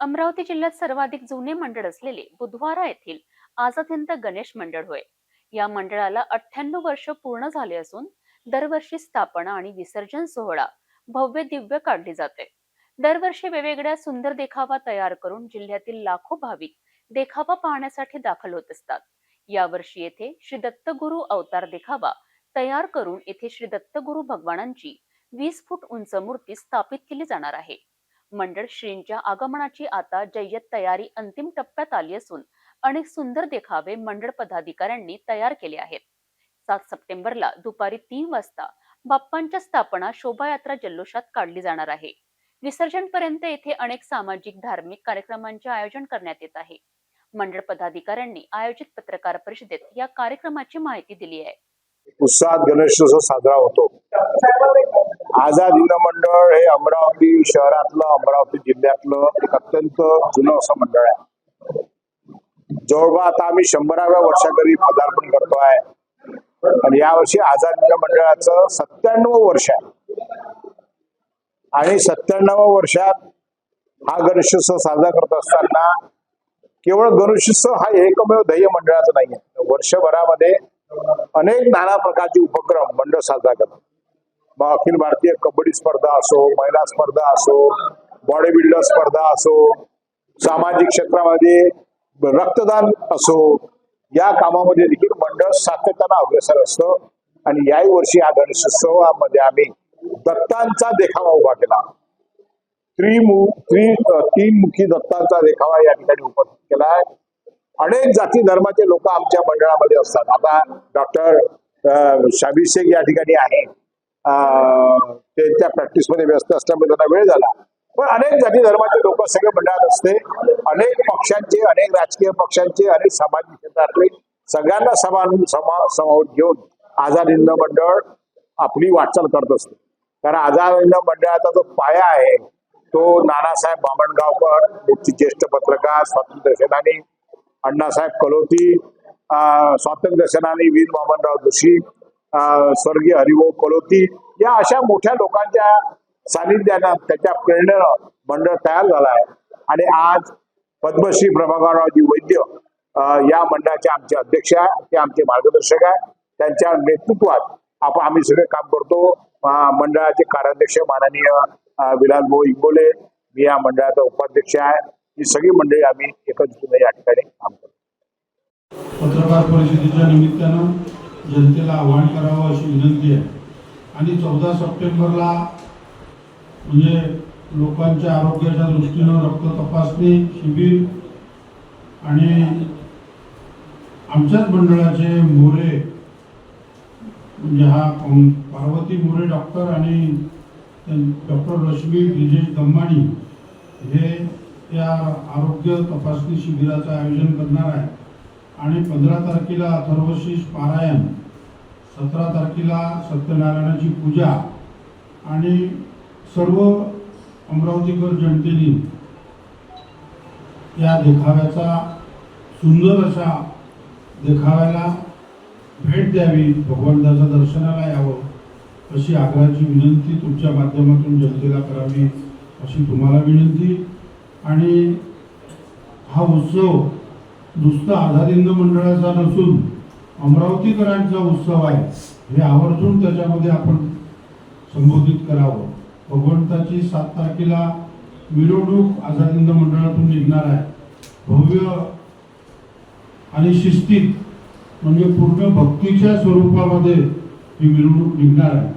अमरावती जिल्ह्यात सर्वाधिक जुने मंडळ असलेले बुधवारा येथील आझाद हिंद गणेश मंडळ होय. या मंडळाला अठ्ठ्याण्णव वर्ष पूर्ण झाले असून दरवर्षी स्थापना आणि विसर्जन सोहळा भव्य दिव्य काढली जाते. दरवर्षी वेगवेगळ्या सुंदर देखावा तयार करून जिल्ह्यातील लाखो भाविक देखावा पाहण्यासाठी दाखल होत असतात. यावर्षी येथे श्री दत्तगुरु अवतार देखावा तयार करून येथे श्री दत्तगुरु भगवानांची वीस फूट उंच मूर्ती स्थापित केली जाणार आहे. मंडळ श्रींच्या आगमनाची आता जय्यत तयारी अंतिम टप्प्यात आली असून अनेक सुंदर देखावे मंडळ पदाधिकाऱ्यांनी तयार केले आहेत. सात सप्टेंबरला दुपारी तीन वाजता बाप्पांच्या स्थापना शोभायात्रा जल्लोषात काढली जाणार आहे. विसर्जनपर्यंत येथे अनेक सामाजिक धार्मिक कार्यक्रमांचे आयोजन करण्यात येत आहे. मंडळ पदाधिकाऱ्यांनी आयोजित पत्रकार परिषदेत या कार्यक्रमाची माहिती दिली आहे. उत्साहात गणेशोत्सव साजरा होतो. आझाद हिंद मंडळ हे अमरावती शहरातलं अमरावती जिल्ह्यातलं एक अत्यंत जुनं असं मंडळ आहे. जवळपास आता आम्ही शंभराव्या वर्षाकरी पदार्पण करतो आहे. आणि यावर्षी आझाद हिंद मंडळाचं सत्त्याण्णव वर्ष आहे. आणि सत्त्याण्णव वर्षात हा गणेशोत्सव साजरा करत असताना केवळ गणेशोत्सव हा एकमेव ध्येय मंडळाचं नाही आहे वर्षभरामध्ये अनेक नाना प्रकारचे उपक्रम मंडळ साजरा करतात. अखिल भारतीय कबड्डी स्पर्धा असो महिला स्पर्धा असो बॉडी बिल्डर स्पर्धा असो सामाजिक क्षेत्रामध्ये रक्तदान असो या कामामध्ये देखील मंडळ सातत्यानं अग्रेसर असतं. आणि याही वर्षी या गणेशोत्सवामध्ये आम्ही दत्तांचा देखावा उभा केला. त्रिमु त्रि तीन मुखी दत्तांचा देखावा या ठिकाणी उपस्थित केला आहे. अनेक जाती धर्माचे लोक आमच्या मंडळामध्ये असतात. आता डॉक्टर शाबीर शेख या ठिकाणी आहे ते त्यांच्या प्रॅक्टिसमध्ये व्यस्त असल्यामुळे त्यांना वेळ झाला. पण अनेक जाती धर्माचे लोक सगळे मंडळात असते. अनेक पक्षांचे अनेक राजकीय पक्षांचे अनेक सामाजिक क्षेत्रातले सगळ्यांना समान समा समावून घेऊन आझाद हिंद मंडळ आपली वाटचाल करत असते. कारण आझाद हिंद मंडळाचा जो पाया आहे तो नानासाहेब बामणगावकर मुख्य ज्येष्ठ पत्रकार स्वातंत्र्य सेनानी अण्णासाहेब कलोती स्वातंत्र्य सेनानी वीर बामणराव जोशी स्वर्गीय हरिभाऊ कलोती या अशा मोठ्या लोकांच्या सानिध्यानं त्याच्या प्रेरणेनं मंडळ तयार झालं आहे. आणि आज पद्मश्री प्रभाकररावजी वैद्य या मंडळाचे आमचे अध्यक्ष आहे ते आमचे मार्गदर्शक आहे. त्यांच्या नेतृत्वात आपण आम्ही सगळे काम करतो. मंडळाचे कार्याध्यक्ष माननीय विलासभाऊ इंगोले मी या मंडळाचा उपाध्यक्ष आहे. ही सगळी मंडळी आम्ही एकत्रितपणे या ठिकाणी काम करतो. पत्रकार परिषदेच्या निमित्तानं जनतेला आवाहन करावं अशी विनंती आहे. आणि चौदा सप्टेंबरला म्हणजे लोकांच्या आरोग्याच्या दृष्टीनं रक्त तपासणी शिबिर आणि आमच्याच मंडळाचे मोरे म्हणजे हा पार्वती मोरे डॉक्टर आणि डॉक्टर रश्मी ब्रिजेश दम्माणी हे या आरोग्य तपासणी शिबिराचं आयोजन करणार आहे आणि पंधरा तारखेला अथर्वशीष पारायण सतरा तारखेला सत्यनारायणाची पूजा आणि सर्व अमरावतीकर जनतेने या देखाव्याचा सुंदर अशा देखाव्याला भेट द्यावी भगवंताच्या दर्शनाला यावं अशी आग्रहाची विनंती तुमच्या माध्यमातून जनतेला करावी अशी तुम्हाला विनंती. आणि हा उत्सव नुसतं आझाद मंडळाचा नसून अमरावतीकरांचा उत्सव आहे हे आवर्जून त्याच्यामध्ये आपण संबोधित करावं. भगवंताची सात तारखेला मिरवणूक आझाद हिंद मंडळातून निघणार आहे. भव्य आणि शिस्तीत म्हणजे पूर्ण भक्तीच्या स्वरूपामध्ये ही मिरवणूक निघणार आहे.